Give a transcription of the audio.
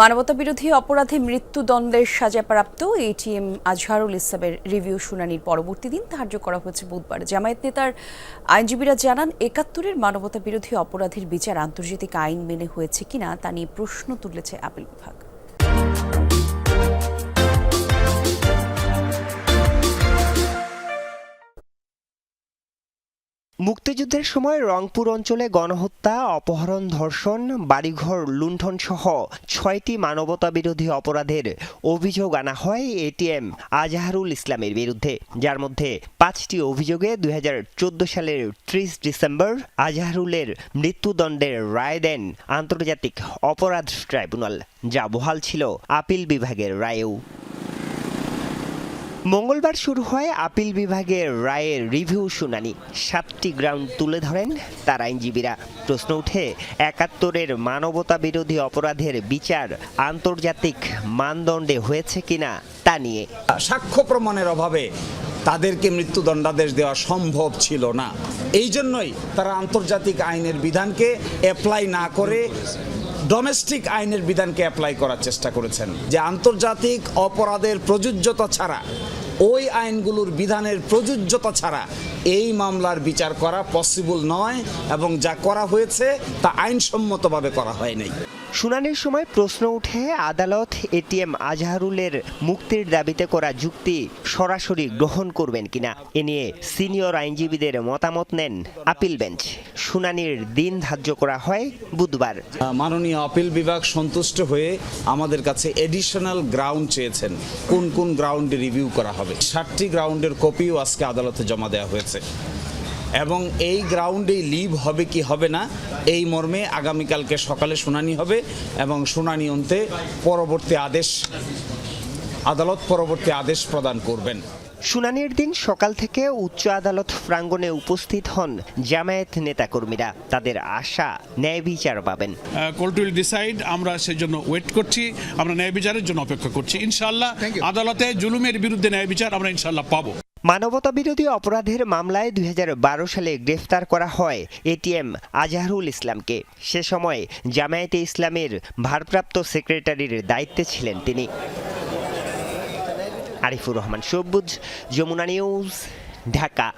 মানবতা বিরোধী অপরাধে মৃত্যুদণ্ডের সাজাপ্রাপ্ত এটিএম আজহারুল ইসলামের রিভিউ শুনানির পরবর্তী দিন ধার্য করা হয়েছে বুধবার। জামায়াত নেতার আইনজীবীরা জানান, একাত্তরের মানবতা বিরোধী অপরাধের বিচার আন্তর্জাতিক আইন মেনে হয়েছে কিনা তা নিয়ে প্রশ্ন তুলেছে আপিল বিভাগ। মুক্তিযুদ্ধের সময় রংপুর অঞ্চলে গণহত্যা, অপহরণ, ধর্ষণ, বাড়িঘর লুণ্ঠন সহ ছয়টি মানবতা বিরোধী অপরাধের অভিযোগ আনা হয় এটিএম আজহারুল ইসলামের বিরুদ্ধে। যার মধ্যে পাঁচটি অভিযোগে দুই হাজার চোদ্দ সালের ত্রিশ ডিসেম্বর আজহারুলের মৃত্যুদণ্ডের রায় দেন আন্তর্জাতিক অপরাধ ট্রাইব্যুনাল। যা বহাল ছিল আপিল বিভাগের রায়েও। মঙ্গলবার শুরু হয় আপিল বিভাগের রায়ের রিভিউ শুনানি। সাতটি গ্রাউন্ড তুলে ধরেন তার আইনজীবীরা। প্রশ্ন উঠে একাত্তরের মানবতা বিরোধী অপরাধের বিচার আন্তর্জাতিক মানদণ্ডে হয়েছে কিনা তা নিয়ে। সাক্ষ্য প্রমাণের অভাবে তাদেরকে মৃত্যুদণ্ডাদেশ দেওয়া সম্ভব ছিল না। এই জন্যই তারা আন্তর্জাতিক আইনের বিধানকে অ্যাপ্লাই না করে ডোমেস্টিক আইনের বিধানকে অ্যাপ্লাই করার চেষ্টা করেছেন। যে আন্তর্জাতিক অপরাধের প্রযোজ্যতা ছাড়া, ওই আইনগুলোর বিধানের প্রযোজ্যতা ছাড়া এই মামলার বিচার করা পসিবল নয় এবং যা করা হয়েছে তা আইনসম্মতভাবে করা হয় নাই। শুনানির সময় প্রশ্ন উঠে আদালত এটিএম আজহারুলের মুক্তির দাবিতে করা যুক্তি সরাসরি গ্রহণ করবেন কিনা? এ নিয়ে সিনিয়র আইনজীবীদের মতামত নেন আপিল বেঞ্চ। শুনানির দিন ধার্য করা হয় বুধবার। মাননীয় আপিল বিভাগ সন্তুষ্ট হয়ে আমাদের কাছে এডিশনাল গ্রাউন্ড চেয়েছেন। কোন কোন গ্রাউন্ডে রিভিউ করা হবে? ষাটটি গ্রাউন্ডের কপিও আজকে আদালতে জমা দেওয়া হয়েছে। এবং এই গ্রাউন্ডেই লিভ হবে কি হবে না এই মর্মে আগামীকালকে সকালে শুনানি হবে এবং শুনানি অন্তে পরবর্তী আদেশ আদালত পরবর্তী আদেশ প্রদান করবেন। শুনানির দিন সকাল থেকে উচ্চ আদালত প্রাঙ্গণে উপস্থিত হন জামায়াত নেতাকর্মীরা। তাদের আশা ন্যায় বিচার পাবেন। কোর্ট উইল ডিসাইড আমরা সেজন্য ওয়েট করছি আমরা ন্যায় বিচারের জন্য অপেক্ষা করছি। ইনশাআল্লাহ আদালতে জুলুমের বিরুদ্ধে ন্যায় বিচার আমরা ইনশাআল্লাহ পাবো। মানবতা বিরোধী অপরাধের মামলায় দুই হাজার বারো সালে গ্রেফতার করা হয় এটিএম আজহারুল ইসলামকে। সে সময় জামায়াতে ইসলামের ভারপ্রাপ্ত সেক্রেটারির দায়িত্বে ছিলেন তিনি। আরিফুর রহমান সবুজ, যমুনা নিউজ, ঢাকা।